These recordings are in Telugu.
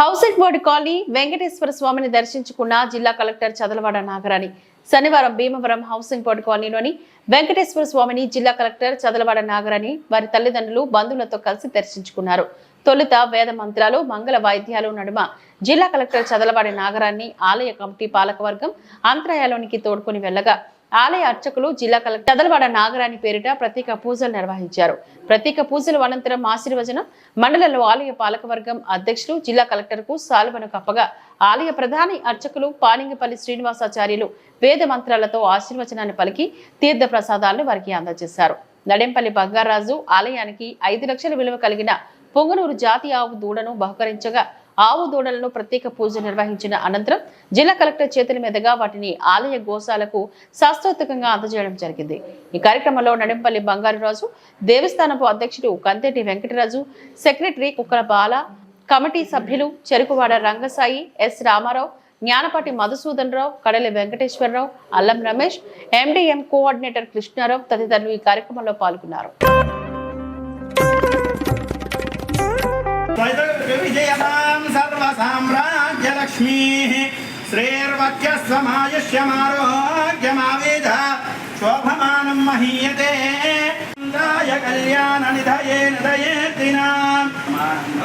హౌసింగ్ బోర్డు కాలనీ వెంకటేశ్వర స్వామిని దర్శించుకున్న జిల్లా కలెక్టర్ చదలవాడ నాగరాణి. శనివారం భీమవరం హౌసింగ్ బోర్డు కాలనీలోని వెంకటేశ్వర స్వామిని జిల్లా కలెక్టర్ చదలవాడ నాగరాణి వారి తల్లిదండ్రులు బంధువులతో కలిసి దర్శించుకున్నారు. తొలుత వేద మంత్రాలు మంగళ వాయిద్యాలు నడుమ. జిల్లా కలెక్టర్ చదలవాడి నాగరాన్ని ఆలయ కమిటీ పాలకవర్గం అంతరాయాలోనికి తోడుకొని వెళ్ళగా ఆలయ అర్చకులు జిల్లా కలెక్టర్ చదలవాడ నాగరాణి పేరిట ప్రత్యేక పూజలు నిర్వహించారు. ప్రత్యేక పూజలు అనంతరం ఆశీర్వచనం మండలంలో ఆలయ పాలకవర్గం అధ్యక్షులు జిల్లా కలెక్టర్కు సాల్వను కప్పగా ఆలయ ప్రధాని అర్చకులు పాలింగపల్లి శ్రీనివాసాచార్యులు వేద మంత్రాలతో ఆశీర్వచనాన్ని పలికి తీర్థ ప్రసాదాలను వారికి అందజేశారు. నడెంపల్లి బంగారాజు ఆలయానికి ఐదు లక్షల విలువ కలిగిన పొంగనూరు జాతి ఆవు దూడను బహుకరించగా ఆవు దూడలను ప్రత్యేక పూజ నిర్వహించిన అనంతరం జిల్లా కలెక్టర్ చేతుల మీదుగా వాటిని ఆలయ గోశాలకు శాస్త్రోత్తకంగా అందజేయడం జరిగింది. ఈ కార్యక్రమంలో నడింపల్లి బంగారురాజు దేవస్థానపు అధ్యక్షుడు కంతేటి వెంకటరాజు సెక్రటరీ కుక్కల బాల కమిటీ సభ్యులు చెరుకువాడ రంగసాయి ఎస్ రామారావు జ్ఞానపాటి మధుసూదన్ రావు కడలి వెంకటేశ్వరరావు అల్లం రమేష్ ఎండిఎం కోఆర్డినేటర్ కృష్ణారావు తదితరులు ఈ కార్యక్రమంలో పాల్గొన్నారు. विजयतां सर्वसाम्राज्यलक्ष्मीः श्रेर्वक्यः समायुष्यमारोग्यमावेद शोभमानं महीयते दाय कल्याणनिधये निधये दिनां समानं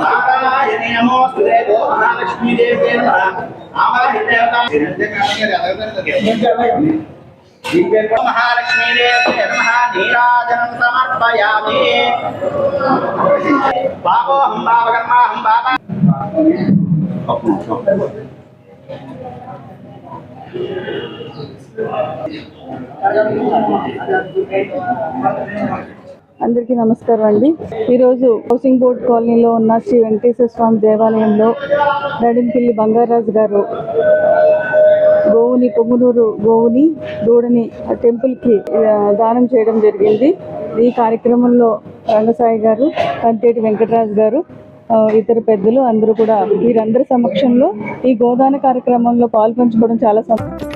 నారాయణి నమోస్తుతే గో మహాలక్ష్మీ దేవే మహాలక్ష్మీ దేవే నమః నీరాజనం సమర్పయామి బాబోహం బాబకర్మాహం బాబా అందరికీ నమస్కారం అండి. ఈరోజు హౌసింగ్ బోర్డ్ కాలనీలో ఉన్న శ్రీ వెంకటేశ్వర స్వామి దేవాలయంలో నడింపిల్లి బంగారాజు గారు గోవుని పొంగునూరు గోవుని దూడని టెంపుల్కి దానం చేయడం జరిగింది. ఈ కార్యక్రమంలో రంగసాయి గారు కంటేటి వెంకటరాజు గారు ఇతర పెద్దలు అందరూ కూడా వీరందరి సమక్షంలో ఈ గోదాన కార్యక్రమంలో పాల్పంచుకోవడం చాలా సంతోషం.